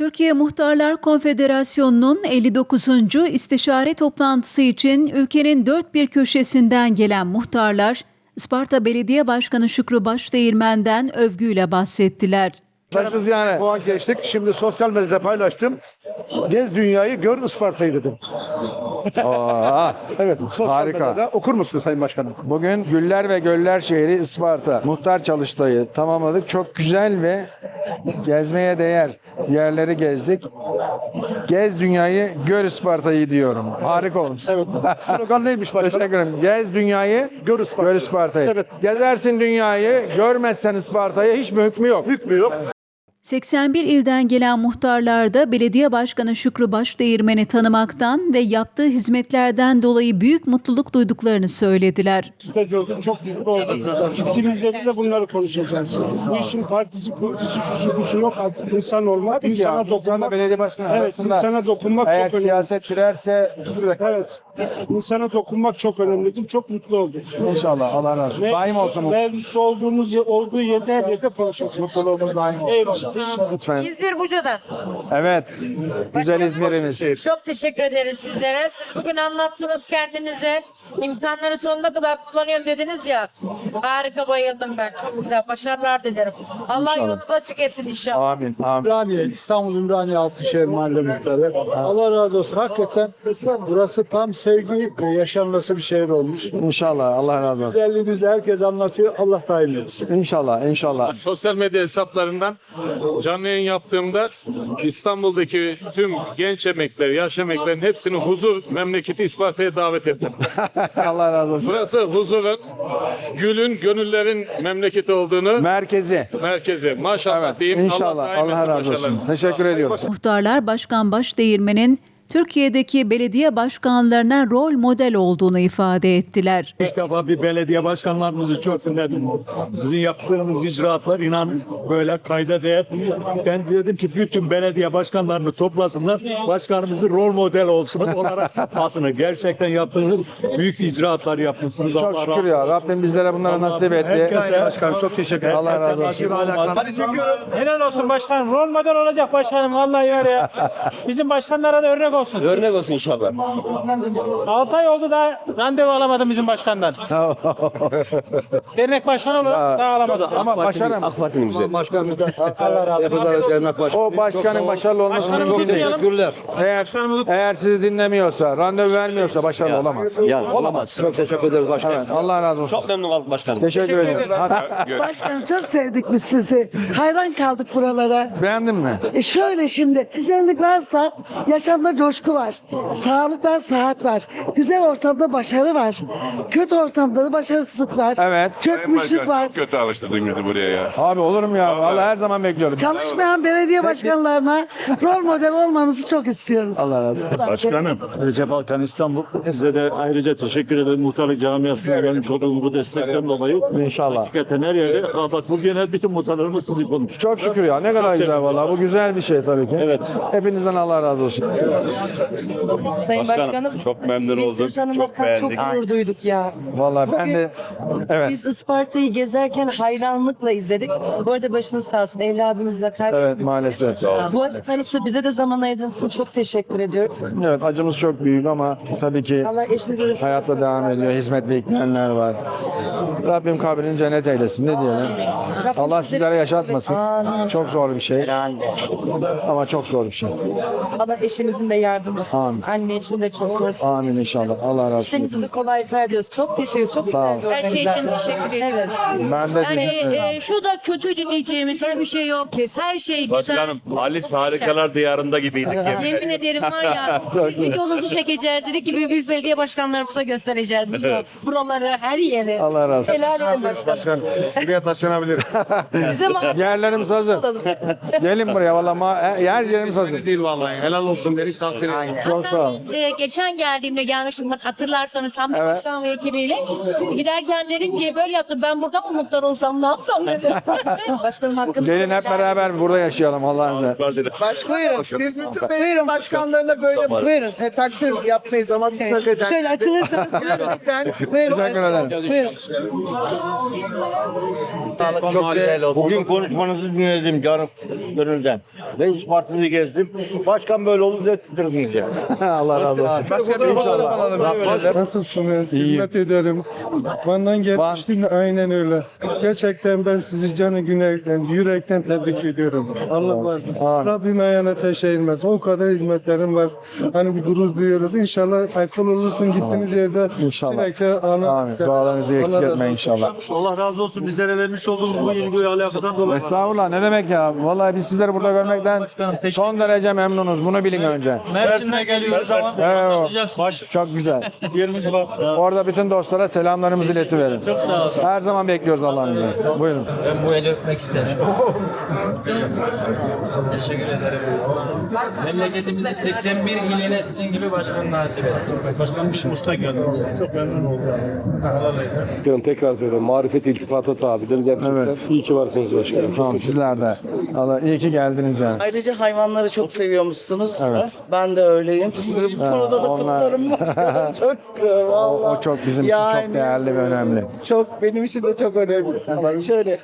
Türkiye Muhtarlar Konfederasyonu'nun 59. istişare toplantısı için ülkenin dört bir köşesinden gelen muhtarlar, Isparta Belediye Başkanı Şükrü Başdeğirmen'den övgüyle bahsettiler. Taşız yani. Puan geçtik. Şimdi sosyal medyada paylaştım. Gez dünyayı, gör Isparta'yı dedim. Aa, Evet, sosyal Harika. medyada okur musun Sayın Başkanım? bugün Güller ve Göller şehri Isparta. Muhtar çalıştayı tamamladık. Çok güzel ve gezmeye değer yerleri gezdik. Gez dünyayı, gör Isparta'yı diyorum. Harika olmuş. Evet. Slogan neymiş başkanım? Teşekkür ederim. Gez dünyayı, Gör Isparta'yı. gör Isparta'yı. Evet. Gezersin dünyayı, görmezsen Isparta'yı hiç mi hükmü yok. Hükmü yok. 81 ilden gelen muhtarlar da belediye başkanı Şükrü Başdeğirmen'i tanımaktan ve yaptığı hizmetlerden dolayı büyük mutluluk duyduklarını söylediler. Stacı oldum. Çok mutlu oldum. Gittiğimizde de bunları konuşacağız. Bu işin partisi, politisi, şusu, busu yok. Artık insan olmak, insana Ya, dokunmak. belediye başkanı Evet, arasında insana dokunmak eğer çok önemli. siyaset sürerse Evet. İnsana dokunmak çok önemlidir. Çok mutlu oldum. inşallah Allah razı olsun. Daim olsun bu. Mevzusu olduğumuz yer- olduğu yerde her yerde konuşacağız. Mutluluğumuz daim olsun. Eyvallah. Lütfen. İzmir Buca'dan. Evet. Güzel İzmir'imiz. Çok teşekkür ederiz sizlere. Siz bugün anlattınız kendinize. İmkanları sonuna kadar kullanıyorum dediniz ya. Harika bayıldım ben. Çok güzel. Başarılar dilerim. Allah yolunuzu açık etsin inşallah. Amin. Amin. Ümraniye, İstanbul Ümraniye Altınşehir Mahalle Muhtarı. Allah razı olsun. Hakikaten burası tam sevgi ve yaşanması bir şehir olmuş. İnşallah. Allah razı olsun. Güzelliğinizi herkes anlatıyor. Allah daim etsin. İnşallah. İnşallah. sosyal medya hesaplarından canlı yayın yaptığımda İstanbul'daki tüm genç emekler, yaş emeklerin hepsini huzur memleketi Isparta'ya davet ettim. Allah razı olsun. Burası huzurun, gülün, gönüllerin memleketi olduğunu Merkezi. merkezi. Maşallah Evet. diyeyim. İnşallah. daim Allah etsin razı olsun. başarılarınızı. Teşekkür ediyorum. Muhtarlar Başkan Başdeğirmen'in Türkiye'deki belediye başkanlarına rol model olduğunu ifade ettiler. İlk defa bir belediye başkanlarımızı çok dinledim. Sizin yaptığınız icraatlar inan böyle kayda değer. Ben dedim ki bütün belediye başkanlarını toplasınlar. Başkanımızı rol model olsun olarak asını. Gerçekten yaptığınız büyük icraatlar yapmışsınız. Çok Allah şükür ya. Rabbim bizlere bunları nasip etti. Herkese başkanım çok teşekkür ederim. Allah razı olsun. Helal olsun başkanım. Rol model olacak başkanım. Vallahi var ya. Bizim başkanlara da örnek olsun. Örnek olsun inşallah. 6 ay oldu da randevu alamadım bizim başkandan. Dernek başkanı olarak daha alamadım. Ama başarım. AK Parti'nin güzel. O başkanın başarılı olması Başkanım mümkün değil. dinleyelim. Teşekkürler. Eğer, eğer sizi dinlemiyorsa, randevu vermiyorsa başarılı olamaz. Ya olamaz. Çok teşekkür ederiz başkanım. Evet. Allah razı olsun. Çok memnun kaldık başkanım. Teşekkür ederim. Hadi. Başkanım çok sevdik biz sizi. Hayran kaldık buralara. Beğendin mi? E şöyle şimdi güzellik varsa yaşamda coşku var. Sağlık var, sıhhat var. Güzel ortamda başarı var. Kötü ortamda da başarısızlık var. Evet. Çökmüşlük var. Çok kötü alıştırdın bizi buraya ya. Abi olur mu ya? Vallahi her zaman bekliyorum. Çalışmayan belediye başkanlarına rol model olmanızı çok istiyoruz. Allah razı olsun. Başkanım, Recep Alkan İstanbul. Size de ayrıca teşekkür ederim. Muhtarlık camiasına gelmiş olduğunuz bu destekten dolayı. İnşallah. Hakikaten her yerde. Aa, bak bu genel bütün muhtarlarımız sizi konuşuyor. Çok şükür ya. Ne kadar güzel vallahi. Bu güzel bir şey tabii ki. Evet. Hepinizden Allah razı olsun. Sayın Başkanım. Çok memnun Biz olduk. sizi tanımaktan Çok çok, beğendik. gurur duyduk ya. Vallahi ben de evet. Biz Isparta'yı gezerken hayranlıkla izledik. Bu arada başınız sağ olsun. Evladınızla Evet kaybetmişsiniz. maalesef. Bu açıkçası bize de zaman ayırdığınız için çok teşekkür ediyoruz. Evet acımız çok büyük ama tabii ki hayatta devam ediyor. Hizmet bekleyenler var. Rabbim kabrini cennet eylesin. Ne diyelim? Rabbim Allah sizleri- sizlere yaşatmasın. Amin. Çok zor bir şey. Ama çok zor bir şey. Allah eşinizin de yardımcısı. Amin. olsun. Anne için de çok zor. Amin inşallah. Allah razı olsun. De kolaylıklar diliyoruz. Çok teşekkür Çok Sağ güzel bir Her şey için organizasyon. teşekkür ederim. Evet. Ben de Yani teşekkür ederim. e, şu da kötü diyeceğimiz hiçbir şey yok. Her şey güzel. Başkanım Alice harikalar diyarında gibiydik. yemin Yemin ederim var ya biz videonuzu çekeceğiz dedik ki biz belediye başkanlarımıza göstereceğiz. Buraları her yeri. Allah razı olsun. Helal edin başkanım. Buraya taşınabiliriz. Bize Yerlerimiz hazır. Gelin buraya valla ma- her yerimiz hazır. Değil vallahi. Helal olsun dedik. Çok sağ olun. Ee, geçen geldiğimde gelmiştim hatırlarsanız Hamdi Evet. Başkan ve ekibiyle. Giderken dedim ki böyle yaptım ben burada mı muhtar olsam ne yapsam dedim. Başkanım hakkınızda. Gelin hep beraber burada yaşayalım Allah'ın izniyle. Buyurun. Biz bütün belediye başkanlarına böyle buyurun. E, takdir yapmayız ama siz hak eder. Şöyle açılırsanız. Gerçekten Teşekkür ederim. Bugün konuşmanızı dinledim canım gönülden. Ve Isparta'yı gezdim. Başkan böyle olur titrediniz yani. Allah razı olsun. İnşallah. Nasılsınız? Hürmet ederim. Van'dan gelmiştim aynen öyle. Gerçekten ben sizi canı güneyden, yürekten tebrik ediyorum. Allah var. Rabbim ayağına taş eğilmez. O kadar hizmetlerim var. Hani bir gurur duyuyoruz. İnşallah akıl olursun gittiğiniz yerde. İnşallah. Sürekli anı. Amin. Dualarınızı eksik etmeyin inşallah. Allah razı olsun bizlere vermiş olduğunuz bu ilgi ve alakadan dolayı. Estağfurullah ne demek ya. Vallahi biz sizleri burada görmekten son derece memnunuz. Bunu bilin önce. Mersin'e geliyoruz ama Evet. baş Çok güzel. yerimiz var. Orada bütün dostlara selamlarımızı iletiverin. Çok sağ olun. Her zaman bekliyoruz Allah'ın izniyle. Buyurun. Ben bu eli öpmek isterim. Teşekkür ederim. Memleketimizin 81 iline sizin gibi başkan nasip etsin. Başkanım biz Muş'ta geldik. Çok memnun oldum. Ben tekrar söylüyorum. Marifet iltifata tabidir. Gerçekten Evet. iyi ki varsınız başkanım. Tamam sizler de. Allah iyi ki geldiniz yani. Ayrıca hayvanları çok seviyormuşsunuz. Evet. Ben de öyleyim. Sizi bu konuda da onlar- kutlarım. çok O, vallahi. o çok bizim için çok Yani- değerli ve önemli. Çok benim için de çok önemli. Şöyle